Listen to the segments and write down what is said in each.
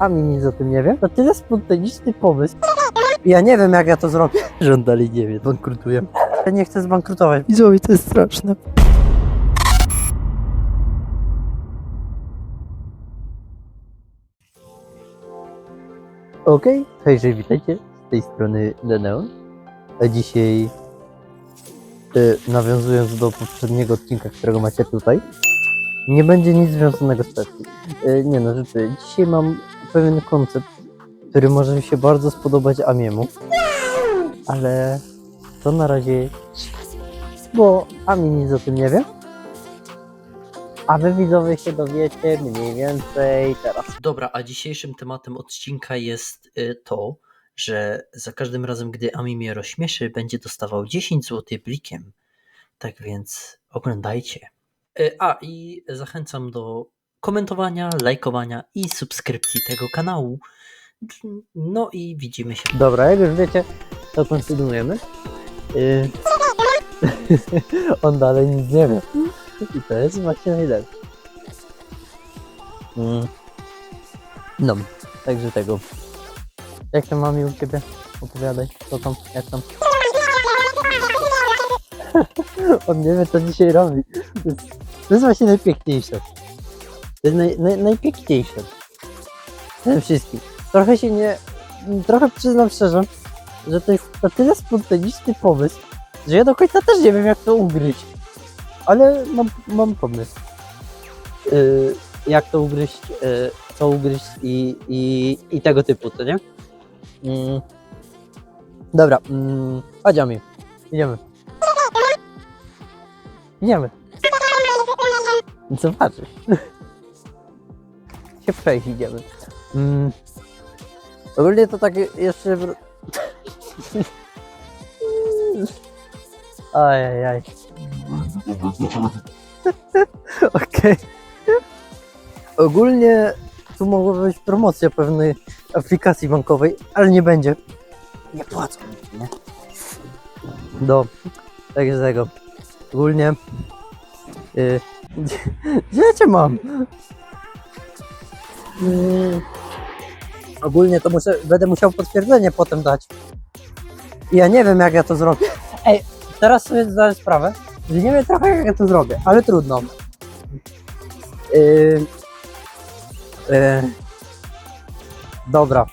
Ami nic o tym nie wiem. To tyle spontaniczny pomysł. Ja nie wiem jak ja to zrobię. Rząd dalej nie wie, bankrutuję. Ja nie chcę zbankrutować. Widzowie, to jest straszne. Okej, hejże, witajcie. Z tej strony Deneon. A dzisiaj, e, nawiązując do poprzedniego odcinka, którego macie tutaj, nie będzie nic związanego z Pepsi. E, nie no, rzeczy. Dzisiaj mam pewien koncept, który może się bardzo spodobać Amiemu, ale to na razie, bo Ami nic o tym nie wie. A wy widzowie się dowiecie mniej więcej teraz. Dobra, a dzisiejszym tematem odcinka jest y, to, że za każdym razem, gdy Ami mnie rozśmieszy, będzie dostawał 10 zł blikiem. Tak więc oglądajcie. Y, A i zachęcam do komentowania, lajkowania i subskrypcji tego kanału. No i widzimy się. Dobra, jak już wiecie, to kontynuujemy. Yy... On dalej nic nie wie. I to jest właśnie najlepsze. Mm. No, także tego. Jak to mamy u ciebie? Opowiadaj, co tam, jak tam? On nie wie, co dzisiaj robi. To jest, właśnie najpiękniejsze. To jest naj, naj, najpiękniejsze. Przede wszystkim. Trochę się nie... Trochę przyznam szczerze, że to jest na tyle spontaniczny pomysł, że ja do końca też nie wiem, jak to ugryźć. Ale mam, mam pomysł. Yy, jak to ugryźć, yy, co ugryźć i, i, i tego typu, to nie? Mm. Dobra, mm, chodź Ami, idziemy. Idziemy. Co patrzysz? się przejść idziemy. Mm. Ogólnie to tak jeszcze... Ajajaj. Okej. Ogólnie tu mogła być promocja pewnej aplikacji bankowej, ale nie będzie. Nie płacą, nie? Do tak z tego. Ogólnie. Yy, gdzie, cię mam? Ogólnie to muszę, będę musiał potwierdzenie potem dać. Ja nie wiem jak ja to zrobię. Ej, teraz sobie zdaję sprawę, że nie wiem trochę jak ja to zrobię, ale trudno. Yy, yy, dobra.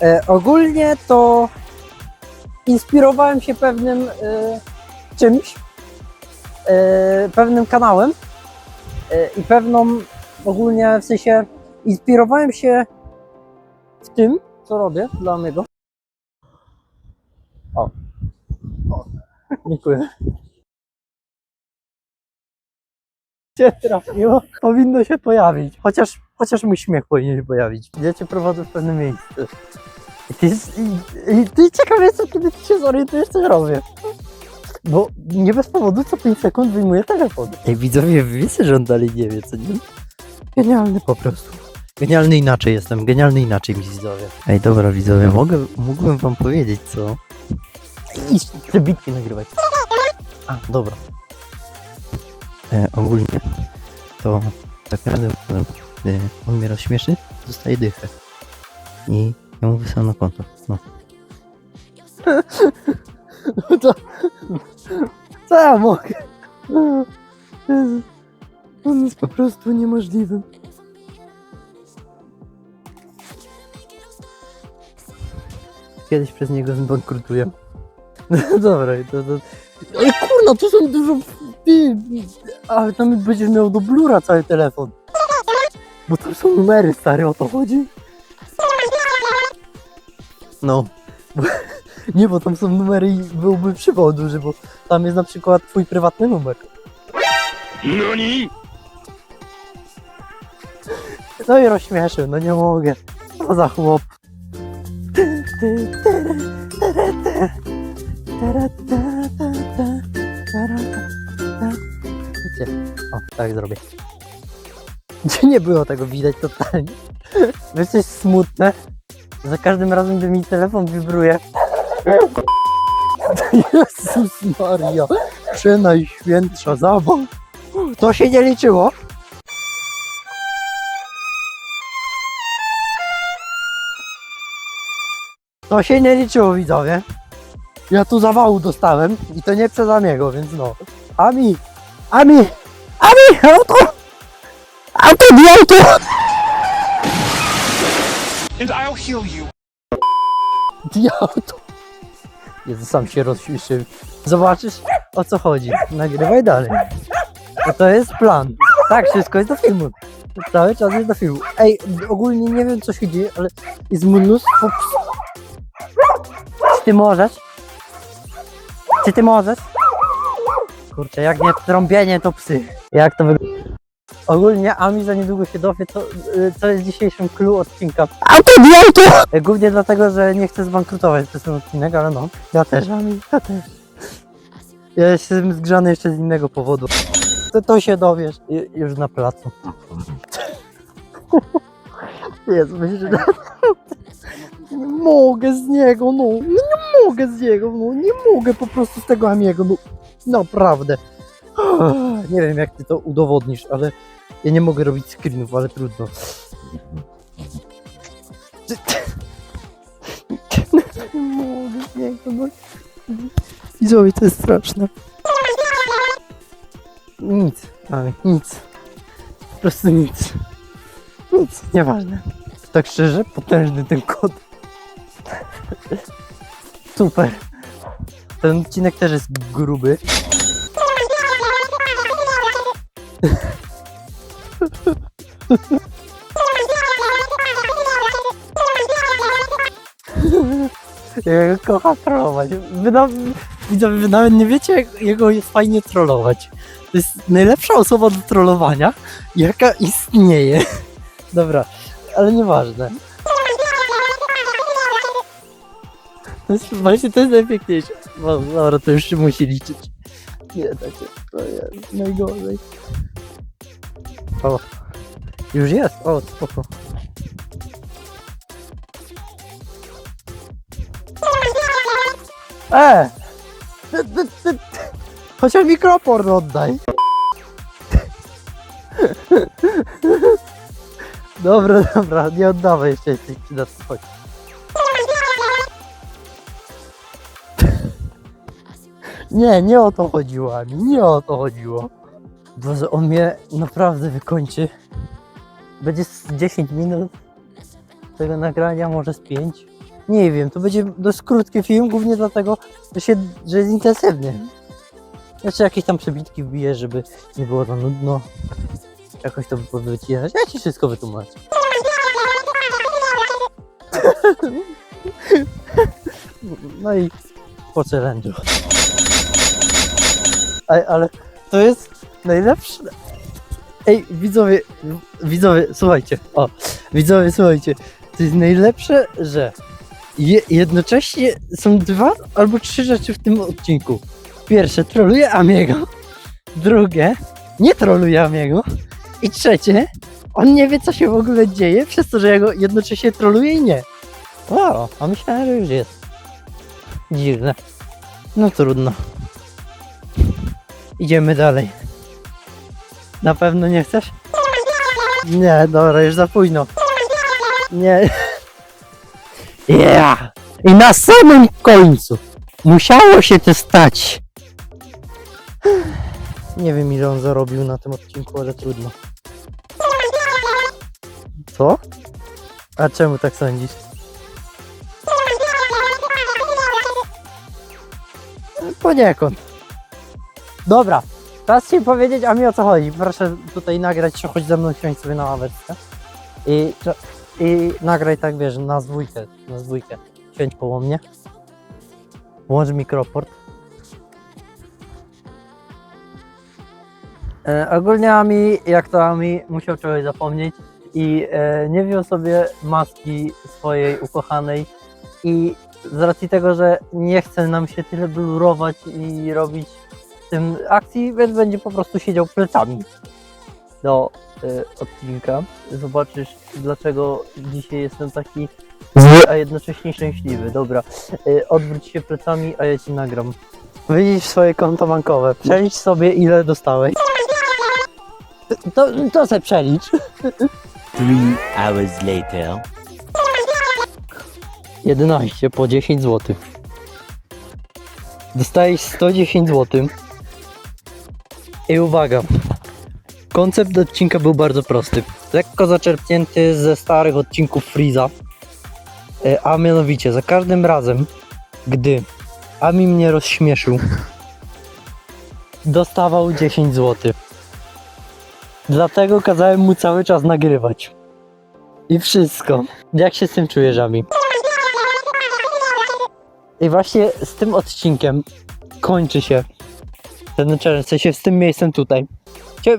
Yy, ogólnie to inspirowałem się pewnym yy, czymś, pewnym kanałem yy, i pewną ogólnie w sensie inspirowałem się w tym, co robię dla niego. O. o. Dziękuję. Cię trafiło. Powinno się pojawić. Chociaż, chociaż mój śmiech powinien się pojawić. Ja cię prowadzę w pewne miejsce. I ty, i, i ty ciekawe jestem, kiedy ty się zorientujesz, co robię. Bo nie bez powodu co 5 sekund wyjmuję telefon. Ej, widzowie, wiecie, że on dalej nie wie, co nie? Genialny po prostu. Genialny inaczej jestem, genialny inaczej widzowie. Ej, dobra widzowie, mogę, mógłbym wam powiedzieć co? Idź te bitki nagrywać. A, dobra. E, ogólnie to za każdym razem, gdy on mnie rozśmieszy, dostaje dychę. I ja mu wysyłam na konto. No. no to... Co ja mogę? On jest po prostu niemożliwym. Kiedyś przez niego zbankrutuję. No dobra, to, to... Ej kurna, tu są dużo... Ale tam będziesz miał do blura cały telefon. Bo tam są numery, stary, o to chodzi? No. Nie, bo tam są numery i byłby przypał duży, bo tam jest na przykład twój prywatny numer. No i rozśmieszył, no nie mogę. Co za chłop. Wiecie, o, tak zrobię. Gdzie nie było tego widać totalnie. Wiesz, jest smutne? Za każdym razem, gdy mi telefon wibruje. Jezus Maria, przenajświętsza zabaw. To się nie liczyło. To się nie liczyło, widzowie. Ja tu zawału dostałem i to nie przez Amiego, więc no. Ami! Ami! Ami! Auto! Auto, di auto! and I'll heal you. Di auto! Jezu, sam się rozśmieszył. Zobaczysz, o co chodzi. Nagrywaj dalej. To jest plan. Tak, wszystko jest do filmu. Cały czas jest do filmu. Ej, ogólnie nie wiem, co się dzieje, ale jest mnóstwo. Czy ty możesz? Czy ty możesz? Kurczę, jak nie trąbienie, to psy. Jak to wygląda? Ogólnie Ami za niedługo się dowie, co, y, co jest dzisiejszym clue odcinka. Auto, auto! Głównie dlatego, że nie chcę zbankrutować przez ten odcinek, ale no. Ja też, Ami, ja też. Ja jestem zgrzany jeszcze z innego powodu. To, to się dowiesz ju- już na placu. Jezu, myślę, że... Nie mogę z niego, no. no nie mogę z niego, no. Nie mogę po prostu z tego Amiego, no. Naprawdę. Nie wiem, jak ty to udowodnisz, ale ja nie mogę robić screenów, ale trudno. Nie mogę niego, no. Widzowie, to jest straszne. Nic, ale nic. Po prostu nic. Nic, nieważne. Tak szczerze, potężny ten kod. Super. Ten odcinek też jest gruby. Ja go kocham trollować. Wy, na, widzowie, wy nawet nie wiecie, jak jego jest fajnie trollować. To jest najlepsza osoba do trollowania, jaka istnieje. Dobra, ale nieważne. To jest, właśnie to jest najpiękniejsze. Dobra, to już się musi liczyć. Nie, takie, to jest najgorzej. O, już jest, o, spoko. E! Ty, ty, ty, ty. Chociaż mikroport oddaj. Dobra, dobra, nie oddawaj jeszcze tych przydatnych. Chodź. Nie, nie o to chodziło, Ami, nie o to chodziło. Boże, on mnie naprawdę wykończy. Będzie z 10 minut tego nagrania, może z 5. Nie wiem, to będzie dość krótki film, głównie dlatego, że, się, że jest intensywny. Jeszcze jakieś tam przebitki wbiję, żeby nie było to nudno. Jakoś to wycinać. Ja ci wszystko wytłumaczę. No i po. Ej, ale to jest najlepsze. Ej, widzowie, widzowie, słuchajcie. O, widzowie, słuchajcie. To jest najlepsze, że je, jednocześnie są dwa albo trzy rzeczy w tym odcinku. Pierwsze, troluje Amiego. Drugie, nie troluje Amiego. I trzecie, on nie wie, co się w ogóle dzieje, przez to, że ja go jednocześnie troluje i nie. Wow, a myślałem, że już jest. Dziwne. No trudno. Idziemy dalej. Na pewno nie chcesz? Nie, dobra, już za późno. Nie. Yeah! I na samym końcu musiało się to stać. Nie wiem ile on zarobił na tym odcinku, ale trudno. Co? A czemu tak sądzisz? Poniekąd. Dobra, czas ci powiedzieć, a mi o co chodzi. Proszę tutaj nagrać, czy chodź ze mną siąść sobie na ławeczkę. I, I nagraj tak, wiesz, na dwójkę, na dwójkę. Siądź koło mnie. Włącz mikroport. E, ogólnie Ami, jak to Ami, musiał czegoś zapomnieć i e, nie wziął sobie maski swojej ukochanej i z racji tego, że nie chce nam się tyle blurować i robić tym akcji, więc będzie po prostu siedział plecami do e, odcinka. Zobaczysz, dlaczego dzisiaj jestem taki zły, a jednocześnie szczęśliwy. Dobra, e, odwróć się plecami, a ja ci nagram. Wyjdź swoje konto bankowe, przelicz sobie ile dostałeś. To, to se przelicz. Three hours later. 11 po 10 zł. Dostajesz 110 zł. I uwaga. Koncept odcinka był bardzo prosty. Lekko zaczerpnięty ze starych odcinków Freeza. E, A mianowicie, za każdym razem, gdy Ami mnie rozśmieszył, dostawał 10 zł. Dlatego kazałem mu cały czas nagrywać. I wszystko. Jak się z tym czujesz, Ami? I właśnie z tym odcinkiem kończy się ten challenge, w z tym miejscem tutaj.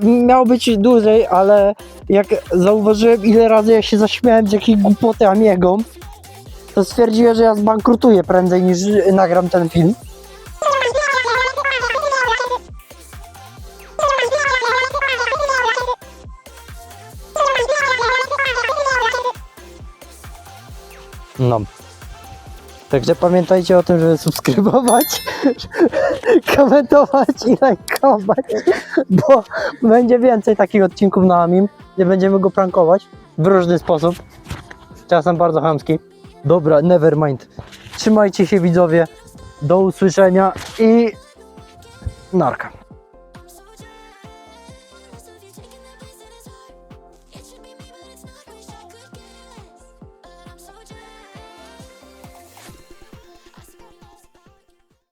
Miało być dłużej, ale jak zauważyłem ile razy ja się zaśmiałem z jakiej głupoty Amiego, to stwierdziłem, że ja zbankrutuję prędzej niż nagram ten film. No. Także pamiętajcie o tym, żeby subskrybować, komentować i lajkować, bo będzie więcej takich odcinków na Amim, gdzie będziemy go prankować w różny sposób, czasem bardzo chamski. Dobra, never mind. Trzymajcie się widzowie, do usłyszenia i narka.